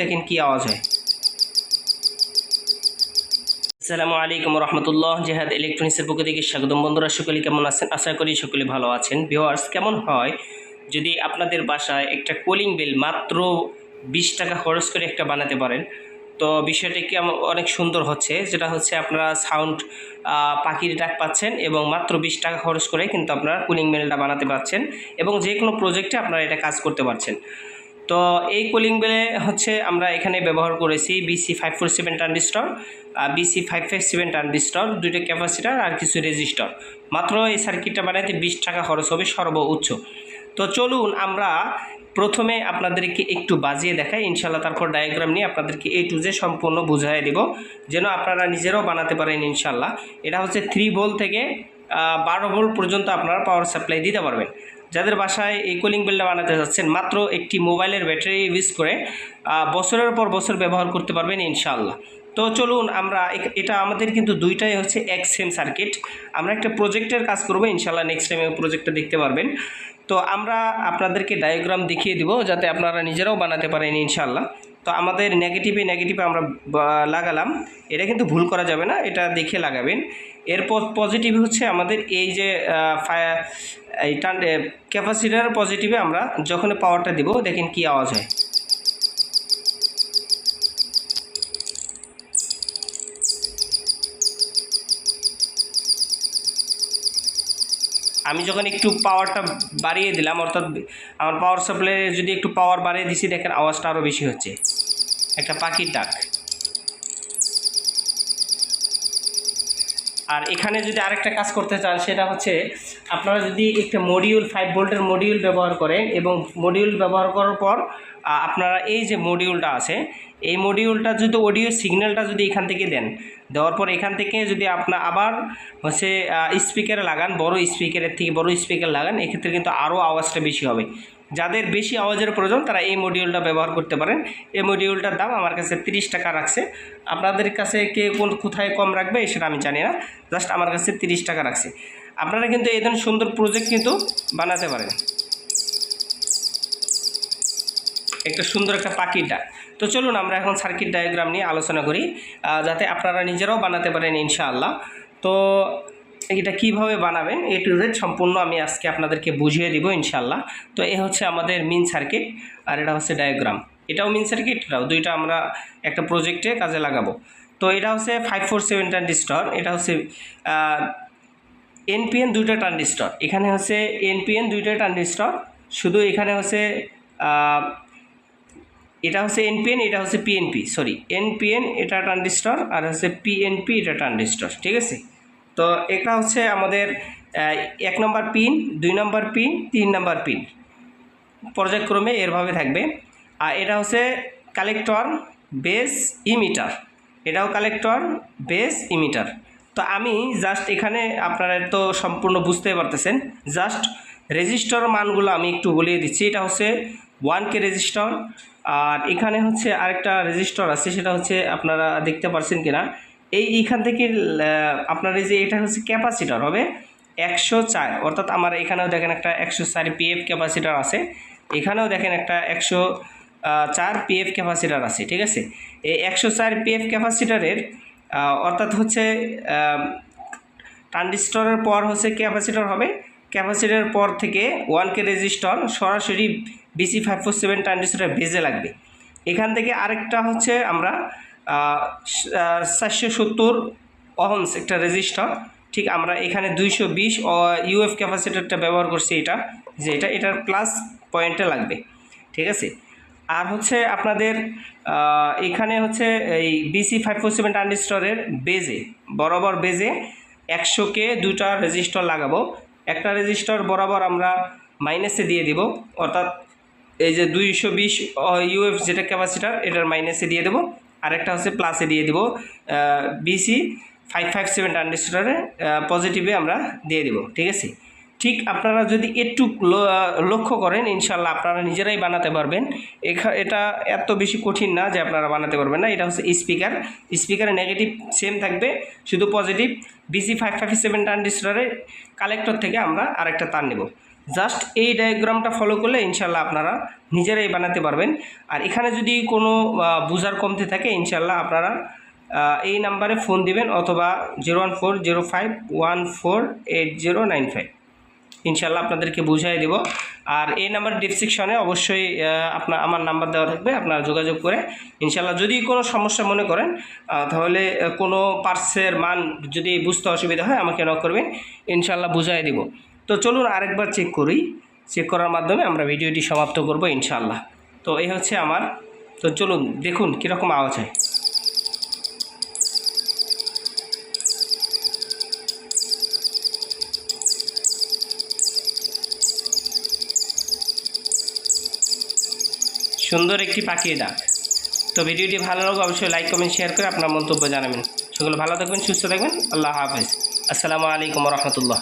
দেখেন কি আওয়াজ হয়। আসসালামু আলাইকুম রহমতুল্লাহ, জেহাদ ইলেকট্রনিক্সের পক্ষ থেকে স্বাগতম। বন্ধুরা, সকলে কেমন আছেন? আশা করি সকলে ভালো আছেন। ভিওয়ার্স কেমন হয়? যদি আপনাদের বাসায় একটা কুলিং বিল মাত্র বিশ টাকা খরচ করে একটা বানাতে পারেন, তো বিষয়টি কি অনেক সুন্দর হচ্ছে। যেটা হচ্ছে আপনারা সাউন্ড পাখির ডাক পাচ্ছেন এবং মাত্র বিশ টাকা খরচ করে কিন্তু আপনারা কুলিং বেলটা বানাতে পারছেন এবং যে কোনো প্রজেক্টে আপনারা এটা কাজ করতে পারছেন। তো এই কুলিং বেলে হচ্ছে আমরা এখানে ব্যবহার করেছি BC five four seven transistor BC five five seven transistor দুইটা ক্যাপাসিটার আর কিছু রেজিস্টর মাত্র এই সার্কিটটা বানাইতে বিশ টাকা খরচ হবে সর্বোচ্চ। তো চলুন আমরা প্রথমে আপনাদেরকে একটু বাজিয়ে দেখাই। ইনশাল্লাহ তারপর ডায়াগ্রাম নিয়ে আপনাদেরকে এ টু জে সম্পূর্ণ বুঝাই দেব, যেন আপনারা নিজেরাও বানাতে পারেন ইনশাল্লাহ এটা হচ্ছে থ্রি ভোল্ট থেকে বারো ভোল্ট পর্যন্ত আপনারা পাওয়ার সাপ্লাই দিতে পারবেন। যাদের বাসায় এই কুলিং বেলটা বানাতে যাচ্ছেন, মাত্র একটি মোবাইলের ব্যাটারি ইউজ করে বছরের পর বছর ব্যবহার করতে পারবেন ইনশাআল্লাহ। তো চলুন আমরা এটা আমাদের কিন্তু দুইটাই হচ্ছে এক সেম সার্কিট আমরা একটা প্রজেক্টের কাজ করব ইনশাল্লাহ নেক্সট টাইমে প্রজেক্টটা দেখতে পারবেন। তো আমরা আপনাদেরকে ডায়াগ্রাম দেখিয়ে দিব, যাতে আপনারা নিজেরাও বানাতে পারেন ইনশাআল্লাহ। তো আমাদের নেগেটিভে নেগেটিভে আমরা লাগালাম। এটা কিন্তু ভুল করা যাবে না, এটা দেখে লাগাবেন। এরপর পজিটিভ হচ্ছে আমাদের এই যে ফায়ার এই ক্যাপাসিটার পজিটিভে আমরা যখন পাওয়ারটা দিব, দেখেন কি আওয়াজ হয়। আমি যখন একটু পাওয়ারটা বাড়িয়ে দিলাম, অর্থাৎ আমার পাওয়ার সাপ্লাই যদি একটু পাওয়ার বাড়িয়ে দিছি, দেখেন আওয়াজটা আরও বেশি হচ্ছে। একটা পাখির ডাক। আর এখানে যদি আরেকটা কাজ করতে চান, সেটা হচ্ছে আপনারা যদি একটা মডিউল ফাইভ ভোল্টের মডিউল ব্যবহার করেন এবং মডিউল ব্যবহার করার পর আপনারা এই যে মডিউলটা আছে এই মডিউলটা যদি অডিও সিগন্যালটা যদি এখান থেকে দেন, দেওয়ার পর এখান থেকে যদি আপনার আবার হচ্ছে স্পিকারে লাগান, বড় স্পিকারের থেকে বড় স্পিকার লাগান, এক্ষেত্রে কিন্তু আরও আওয়াজটা বেশি হবে। যাদের বেশি আওয়াজের প্রয়োজন, তারা এই মডিউলটা ব্যবহার করতে পারেন। এই মডিউলটার দাম আমার কাছে তিরিশ টাকা রাখছে। আপনাদের কাছে কে কোন, কোথায় কম রাখবে, সেটা আমি জানি না। জাস্ট আমার কাছে তিরিশ টাকা রাখছে। আপনারা কিন্তু এই ধরনের সুন্দর প্রজেক্ট কিন্তু বানাতে পারেন। একটা সুন্দর একটা ডাক। তো চলুন আমরা এখন সার্কিট ডায়াগ্রাম নিয়ে আলোচনা করি যাতে আপনারা নিজেরাও বানাতে পারেন ইনশাআল্লাহ। তো এটা কীভাবে বানাবেন, এ টু জেড সম্পূর্ণ আমি আজকে আপনাদেরকে বুঝিয়ে দিব ইনশাআল্লাহ। তো এ হচ্ছে আমাদের মিন সার্কিট আর এটা হচ্ছে ডায়াগ্রাম এটাও মিন সার্কিট এটাও দুইটা আমরা একটা প্রজেক্টে কাজে লাগাবো। তো এটা হচ্ছে ফাইভ ফোর সেভেন ট্রানজিস্টর এটা হচ্ছে এনপিএন দুইটা ট্রানজিস্টর এখানে হচ্ছে এনপিএন দুইটা ট্রানজিস্টর শুধু এখানে হচ্ছে এটা হচ্ছে এনপিএন এটা হচ্ছে P N P sorry N P N এটা ট্রানজিস্টর আর হচ্ছে পিএনপি এটা ট্রানজিস্টর ঠিক আছে? তো এটা হচ্ছে আমাদের এক নম্বর পিন দুই নম্বর পিন তিন নম্বর পিন পর্যায়ক্রমে এরভাবে থাকবে। আর এটা হচ্ছে কালেক্টর বেস ইমিটার এটাও কালেক্টর বেস ইমিটার তো আমি জাস্ট এখানে আপনারা তো সম্পূর্ণ বুঝতে পারতেছেন জাস্ট রেজিস্টর মানগুলো আমি একটু বলিয়ে দিচ্ছি। এটা হচ্ছে ওয়ান কে রেজিস্টর আর এখানে হচ্ছে আরেকটা রেজিস্টর আছে, সেটা হচ্ছে আপনারা দেখতে পারছেন কিনা। এই এইখান থেকে আপনার এই যে এটা হচ্ছে ক্যাপাসিটর হবে একশো চার, অর্থাৎ আমার এখানেও দেখেন একটা একশো চার পিএফ ক্যাপাসিটার আছে, এখানেও দেখেন একটা একশো চার পিএফ ক্যাপাসিটার আছে, ঠিক আছে? এই একশো চার পিএফ ক্যাপাসিটারের অর্থাৎ হচ্ছে ট্রানজিস্টরের পর হচ্ছে ক্যাপাসিটার হবে। ক্যাপাসিটার পর থেকে ওয়ান কে রেজিস্টর সরাসরি বিসি ফাইভ ফোর সেভেন ট্রানজিস্টরের বেজে লাগবে। এখান থেকে আরেকটা হচ্ছে আমরা চারশো সত্তর অহমস একটা রেজিস্টর ঠিক আমরা এখানে দুইশো বিশ ইউএফ ক্যাপাসিটারটা ব্যবহার করছি এটা, যে এটা, এটার প্লাস পয়েন্টে লাগবে, ঠিক আছে? আর হচ্ছে আপনাদের এখানে হচ্ছে এই বিসি ফাইভ ফোর সেভেন ট্রানজিস্টরের বেজে, বরাবর বেজে একশোকে দুটা রেজিস্টর লাগাবো। একটা রেজিস্টর বরাবর আমরা মাইনাসে দিয়ে দিব, অর্থাৎ এই যে দুইশো বিশ ইউএফ যেটা ক্যাপাসিটার এটার মাইনাসে দিয়ে দেবো। আরেকটা হচ্ছে প্লাসে দিয়ে দেবো বিসি ফাইভ ফাইভ সেভেন ট্রানজিস্টরে পজিটিভে আমরা দিয়ে দেবো, ঠিক আছে? ঠিক আপনারা যদি একটু লক্ষ্য করেন, ইনশাল্লাহ আপনারা নিজেরাই বানাতে পারবেন। এটা এত বেশি কঠিন না যে আপনারা বানাতে পারবেন না। এটা হচ্ছে স্পিকার স্পিকারের নেগেটিভ সেম থাকবে, শুধু positive BC five five seven ট্রানজিস্টরের collector থেকে আমরা আরেকটা তার নেব। জাস্ট এই ডায়াগ্রামটা ফলো করলে ইনশাল্লাহ আপনারা নিজেরাই বানাতে পারবেন। আর এখানে যদি কোনো বুঝার কমতে থাকে ইনশাল্লাহ আপনারা এই নাম্বারে ফোন দিবেন অথবা zero one four zero five one four eight zero nine five ইনশাল্লাহ আপনাদেরকে বুঝাই দেব। আর এই নাম্বার ডিসক্রিপশনে অবশ্যই আপনার, আমার নাম্বার দেওয়া থাকবে, আপনারা যোগাযোগ করে ইনশাল্লাহ যদি কোনো সমস্যা মনে করেন তাহলে কোনো পার্সের মান যদি বুঝতে অসুবিধা হয়, আমাকে নক করবেন। ইনশাল্লাহ বুঝাই দিব। তো চলুন আরেকবার চেক করি। চেক করার মাধ্যমে আমরা ভিডিওটি সমাপ্ত করব ইনশাল্লাহ তো এই হচ্ছে আমার। তো চলুন দেখুন কীরকম আওয়াজ হয়। সুন্দর একটি পাখির ডাক তো ভিডিওটি ভালো লাগলে অবশ্যই লাইক কমেন্ট শেয়ার করে আপনার মন্তব্য জানাবেন। সকলে ভালো থাকবেন, সুস্থ থাকবেন। আল্লাহ হাফেজ। আসসালামু আলাইকুম রহমতুল্লাহ।